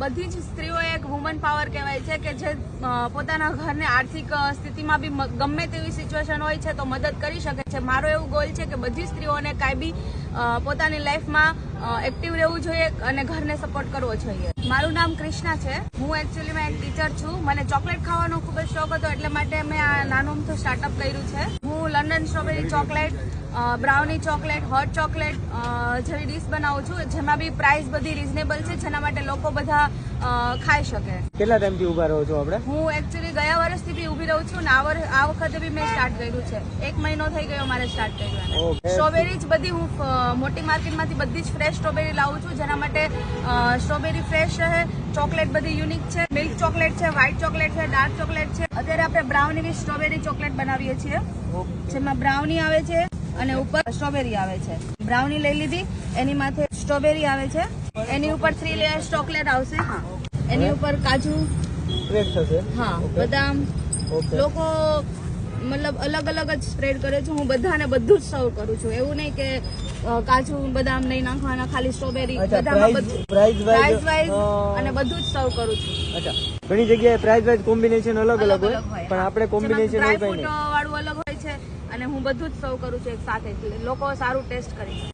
બધી જ સ્ત્રીઓ એક વુમન પાવર કહેવાય છે કે જે પોતાના ઘરને આર્થિક સ્થિતિમાં બી ગમે તેવી સિચ્યુએશન હોય છે તો મદદ કરી શકે છે. મારો એવું ગોલ છે કે બધી સ્ત્રીઓને કાંઈ બી પોતાની લાઈફમાં એક્ટિવ રહેવું જોઈએ અને ઘરને સપોર્ટ કરવો જોઈએ. મારું નામ ક્રિષ્ના છે. હું એકચ્યુઅલીમાં એક ટીચર છું. મને ચોકલેટ ખાવાનો ખૂબ જ શોખ હતો, એટલે માટે મેં આ નાનું અમથું સ્ટાર્ટઅપ કર્યું છે. હું London strawberry chocolate brownie chocolate hot chocolate જેવી ડીશ બનાવું છું, જેમાં બી પ્રાઇસ બધી રિઝનેબલ છે, જેના માટે લોકો બધા ખાઈ શકે. કેટલા ટાઈમથી ઊભા રહો છો આપણે? હું એકચ્યુઅલી ગયા વર્ષથી બી ઊભી રહું છું ને આ વર- આ વખતે બી મેં સ્ટાર્ટ કર્યું છે. એક મહિનો થઈ ગયો મારે સ્ટાર્ટ કર્યું સ્ટ્રોબેરી જ બધી હું મોટી માર્કેટમાંથી બધી જ ફ્રેશ સ્ટ્રોબેરી લાવું છું જેના માટે સ્ટ્રોબેરી ફ્રેશ રહે ચોકલેટ બધી યુનિક છે મિલ્ક ચોકલેટ છે વ્હાઇટ ચોકલેટ છે ડાર્ક ચોકલેટ છે. અત્યારે આપણે બ્રાઉની બી સ્ટ્રોબેરી ચોકલેટ બનાવીએ છીએ જેમાં બ્રાઉની આવે છે અને ઉપર સ્ટ્રોબેરી આવે છે. બ્રાઉની લઈ લીધી એની માથે સ્ટ્રોબેરી આવે છે. એની ઉપર થ્રી લેયર્સ ચોકલેટ આવશે હા. એની ઉપર કાજુ. સ્પ્રેડ થશે? હા બદામ. લોકો મતલબ અલગ અલગ જ સ્પ્રેડ કરે છે. હું બધાને બધું જ સર્વ કરું છું. એવું નહીં કે કાજુ બદામ નહીં નાખવાના ખાલી સ્ટ્રોબેરી બધામાં બધું. પ્રાઇસ વાઇઝ અને બધું જ સર્વ કરું છું. અચ્છા. ઘણી જગ્યાએ પ્રાઇઝ વાઇઝ કોમ્બિનેશન અલગ અલગ હોય પણ આપણે કોમ્બિનેશન ડ્રાય ફ્રૂટ વાળું અલગ હોય છે અને હું બધું જ સર્વ કરું છું એક સાથે. લોકો સારું ટેસ્ટ કરી